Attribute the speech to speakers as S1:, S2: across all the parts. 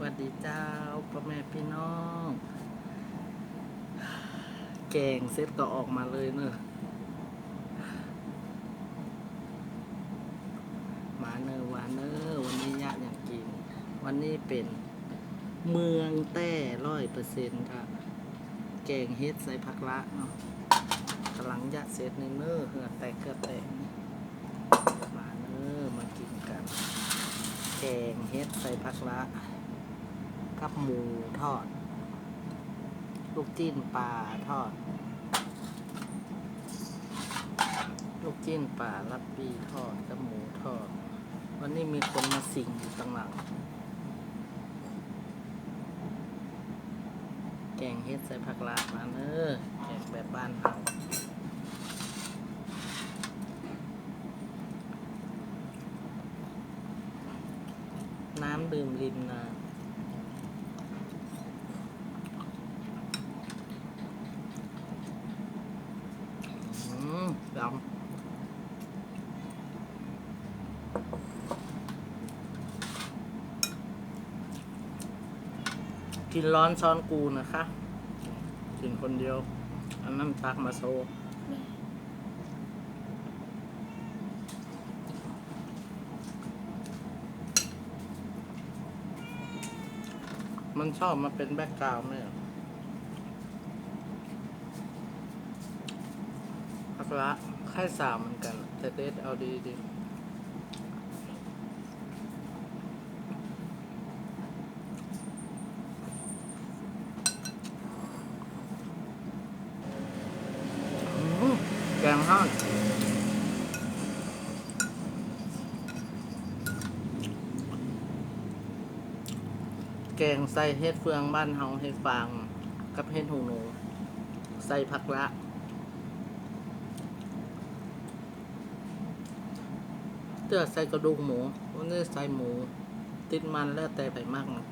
S1: สวัสดีเจ้าพ่อแม่พี่น้อง แกงเสร็จก็ออกมาเลยเนอะมาเนอะวานเนอะวันนี้ยะอย่างกิน วันนี้เป็นเมืองแต้ร้อยเปอร์เซ็นต์ค่ะ แกงเฮ็ดใส่ผักละเนาะกำลังยะเสร็จในเนอเหือแตกเกือบแตกมาเนอะมากินกัน แกงเฮ็ดใส่ผักละ กับหมูทอด ลูกจิ้นปลาทอด ลูกจิ้นปลาลับปีทอดกับหมูทอด วันนี้มีคนมาสิงอยู่ข้างหลังแกงเฮ็ดใส่ผักลามาเนอะแกงแบบบ้านเราน้ำดื่มริมนาอืม ดำกินร้อนช้อนกูนะคะ กินคนเดียว อันนั้นตักมาโซ มันชอบมาเป็นแบ็กกราวด์ไหมอะพัก ละไข่สามเหมือนกัน แต่เดทเอาดีดีแกงห้อนแกงใส่เฮ็ดเฟืองบ้านเฮาให้ฟังกับเฮ็ดหูหนู ใส่ผักละ เตือใส่กระดูกหมูวันนี้ใส่หมู ติดมันแล้วแต่ไปมากนะ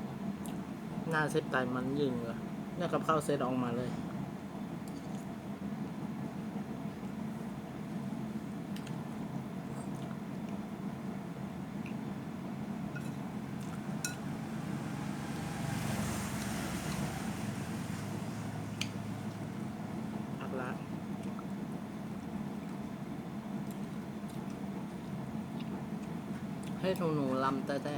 S1: หน้าเซ็ตไตมันยิงเลยนี่กับข้าวเซตออกมาเลย ผักละ ให้หนูหนูลำแต่แต่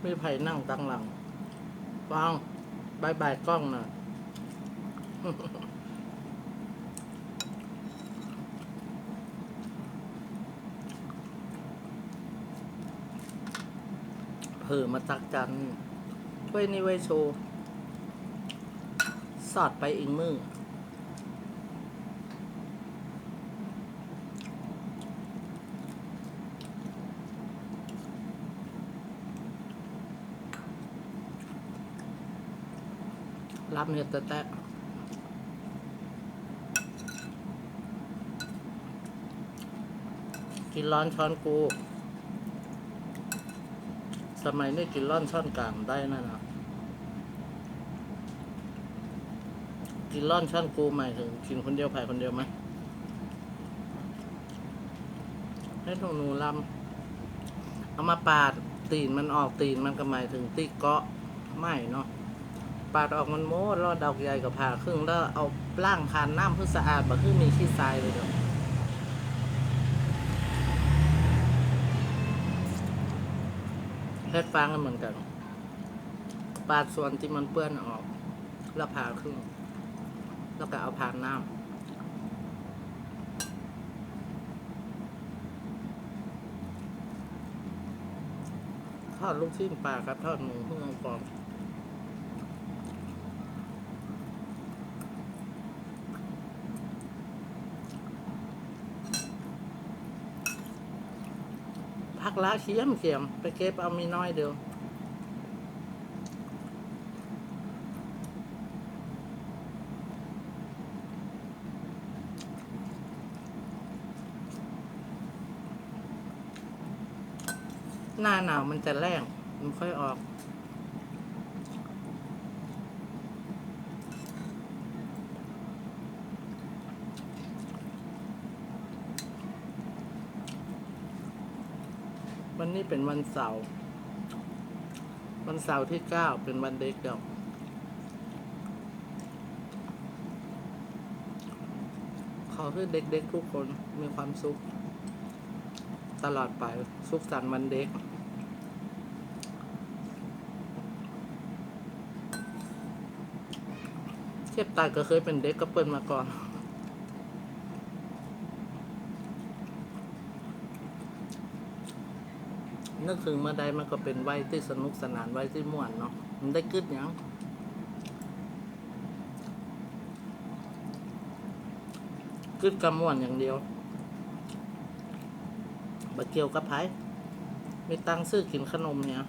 S1: ไม่ไผ่นั่งตั้งหลังฟังบายบายกล้องน่อ เผลอมาตักจันถ้วยนี่ไว้โชว์ สอดไปอีกมือรับเนื้อแตะๆกินร้อนช้อนกู สมัยนี้กินร่อนช้อนกลางได้นะนะกินร่อนช้อนกูหมายถึงกินคนเดียวไผ่คนเดียวไหมให้หนูหนูลำเอามาปาดตีนมันออกตีนมันก็หมายถึงตีเกาะไม่เนาะปาดออกมันโม้รอดดอกใหญ่กับผ่าครึ่งแล้วเอาล่างผ่านน้ำเพื่อสะอาดแบบคือมีขี้ทรายเลยเดี๋ยว เฮ็ดฟางก็เหมือนกัน ปาดส่วนที่มันเปื้อนออก แล้วผ่าครึ่ง แล้วก็เอาผ่านน้ำทอดลูกชิ้นปลาครับทอดหมูเพื่องกรอ บผักละเคียมเคียมไปเก็บเอามีน้อยเดียวหน้าหนาวมันจะแรงมันค่อยออก วันนี้เป็นวันเสาร์ วันเสาร์ที่เก้าเป็นวันเด็กเดียวขอให้เด็กๆทุกคนมีความสุข ตลอดไป สุขสันต์วันเด็ก เทียบตายก็เคยเป็นเด็กก็เปิ้นมาก่อน นึกถึงเมื่อใดมันก็เป็นไวัยที่สนุกสนานไวัยที่ม่วนเนาะมันได้กึดหยังกึดกับม่วนอย่างเดียวบะเกี่ยวกับไผมีตังซื้อกินขนมเหีย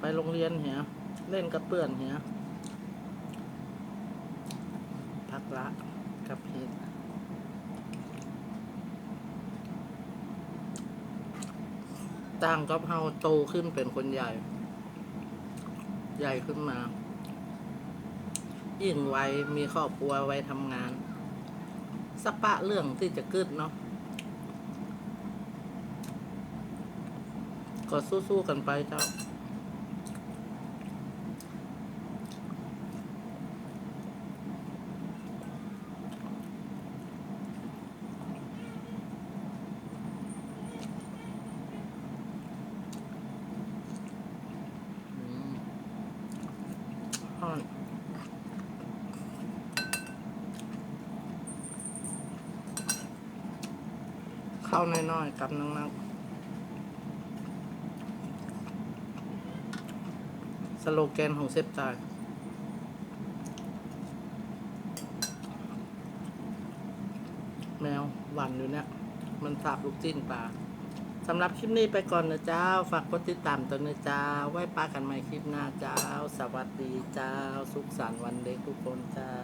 S1: ไปโรงเรียนเหียเล่นกับเพื่อนเหียพักละกับเฮ็ด ตั้งก็เฮาโตขึ้นเป็นคนใหญ่ ใหญ่ขึ้นมา ยิ่งไวมีครอบครัวไว้ทำงาน สปะเรื่องที่จะกึดเนาะก็สู้ๆกันไปเจ้า ข้าน้อยๆกับนักๆสโลแกนของเซฟตายแมวหวันอยู่เนี่ย มันสาบลูกจิ้นปลาสำหรับคลิปนี้ไปก่อนนะเจ้า ฝากกดติดตามตัวนะเจ้า ไว้ปากันใหม่คลิปหน้าเจ้า สวัสดีเจ้า สุขสันต์วันเด็กทุกคนเจ้า